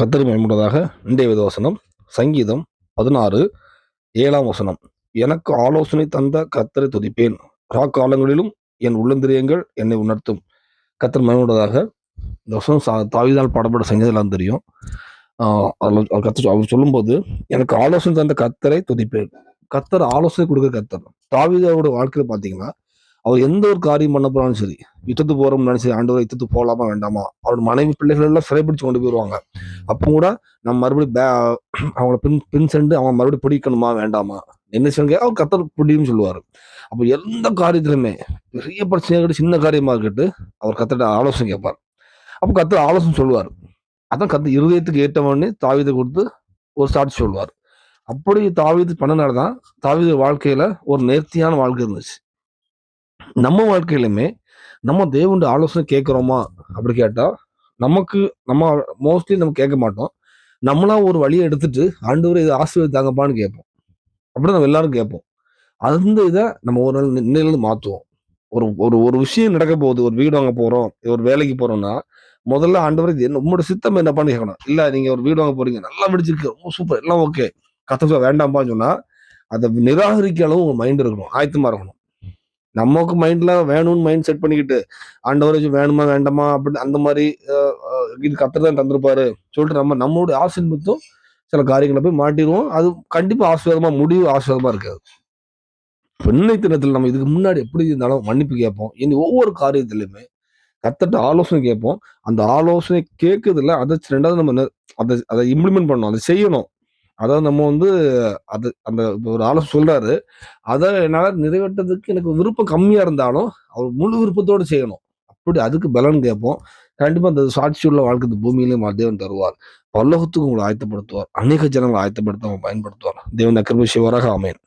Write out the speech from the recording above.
கத்தரி மேம்படுவதாக இன்றைய வேத வசனம் சங்கீதம் பதினாறு ஏழாம் வசனம். எனக்கு ஆலோசனை தந்த கத்தரை துதிப்பேன். காலங்களிலும் என் உள்ளந்திரியங்கள் என்னை உணர்த்தும். கத்தர் மேம்படுவதாக இந்த வசனம் சா தாவிதால் பாடப்பட்ட சங்கீதம் தெரியும். அவர் கத்தர் அவர் சொல்லும்போது எனக்கு ஆலோசனை தந்த கத்தரை துதிப்பேன். கத்தர் ஆலோசனை கொடுக்குற கத்தர் தாவிதாவோட வாழ்க்கையில் பார்த்தீங்கன்னா அவர் எந்த ஒரு காரியம் பண்ண போறாலும் சரி யுத்தத்துக்கு போறோம்னு நினைச்சு ஆண்டவர் யுத்தத்துக்கு போகலாமா வேண்டாமா? அவரோட மனைவி பிள்ளைகள் எல்லாம் சிறைப்பிடிச்சு கொண்டு போயிடுவாங்க அப்போ கூட நம்ம மறுபடியும் பே- அவங்கள பின் பின் சென்று அவங்க மறுபடியும் பிடிக்கணுமா வேண்டாமா? என்ன செய்யணும் அவர் கத்தர் பிடின்னு சொல்லுவாரு. அப்போ எந்த காரியத்திலுமே பெரிய பிரச்சனையா இருக்கட்டும் சின்ன காரியமா இருக்கட்டும் அவர் கத்தட்ட ஆலோசனை கேட்பார். அப்போ கத்தர் ஆலோசனை சொல்லுவார். அதான் கத்த இருதயத்துக்கு ஏற்றவொடனே தாவீதை கொடுத்து ஒரு சாட்சி சொல்லுவார். அப்படி தாவீது பண்ணனால தான் தாவீது வாழ்க்கையில ஒரு நேர்த்தியான வாழ்க்கை இருந்துச்சு. நம்ம வாழ்க்கையிலுமே நம்ம தேவனுடைய ஆலோசனை கேட்குறோமா அப்படி கேட்டால் நமக்கு நம்ம மோஸ்ட்லி நம்ம கேட்க மாட்டோம். நம்மளா ஒரு வழியை எடுத்துட்டு ஆண்டவர் இதை ஆசீர்வதித்தாங்கப்பான்னு கேட்போம். அப்படி நம்ம எல்லாரும் கேட்போம். அந்த இதை நம்ம ஒரு நாள் நிலையிலிருந்து மாற்றுவோம் ஒரு ஒரு ஒரு விஷயம் நடக்க போகுது ஒரு வீடு வாங்க போகிறோம் ஒரு வேலைக்கு போகிறோம்னா முதல்ல ஆண்டவர் இது என்ன உங்களோட சித்தம் என்னப்பான்னு கேட்கணும். இல்லை நீங்கள் ஒரு வீடு வாங்க போறீங்க நல்லா பிடிச்சிருக்கு ரொம்ப சூப்பர் எல்லாம் ஓகே கத்த வேண்டாம்பான்னு சொன்னால் அதை நிராகரிக்க அளவு உங்கள் மைண்ட் இருக்கணும் ஆயத்தமாக இருக்கணும். நமக்கு மைண்ட்ல வேணும்னு மைண்ட் செட் பண்ணிக்கிட்டு ஆண்டவர் வேணுமா வேண்டாமா அப்படின்னு அந்த மாதிரி இது கத்தர் தான் தந்திருப்பாரு சொல்லிட்டு நம்ம நம்மளுடைய ஆசை மொத்தம் சில காரியங்களை போய் மாட்டிடுவோம். அது கண்டிப்பா ஆசீர்வாதமா முடிவு ஆசீர்வாதமா இருக்காது. பெண்ணை தினத்தில் நம்ம இதுக்கு முன்னாடி எப்படி இருந்தாலும் மன்னிப்பு கேட்போம். இனி ஒவ்வொரு காரியத்திலையுமே கத்தட்ட ஆலோசனை கேட்போம். அந்த ஆலோசனை கேட்குறதுல அதை ரெண்டாவது நம்ம அதை அதை இம்ப்ளிமெண்ட் பண்ணணும் அதை செய்யணும். அதாவது நம்ம வந்து அது அந்த ஒரு ஆளும் சொல்றாரு. அதை என்னால் நிறைவேற்றதுக்கு எனக்கு விருப்பம் கம்மியா இருந்தாலும் அவர் முழு விருப்பத்தோடு செய்யணும். அப்படி அதுக்கு பலன் கேட்போம். கண்டிப்பாக அந்த சாட்சியுள்ள வாழ்க்கை இந்த பூமியிலும் தேவன் தருவார். பல்லோகத்துக்கு உங்களை ஆயத்தப்படுத்துவார். அநேக ஜனங்களை ஆயத்தப்படுத்த அவன் பயன்படுத்துவார். தேவன் அக்கிரம சிவராக அமையன்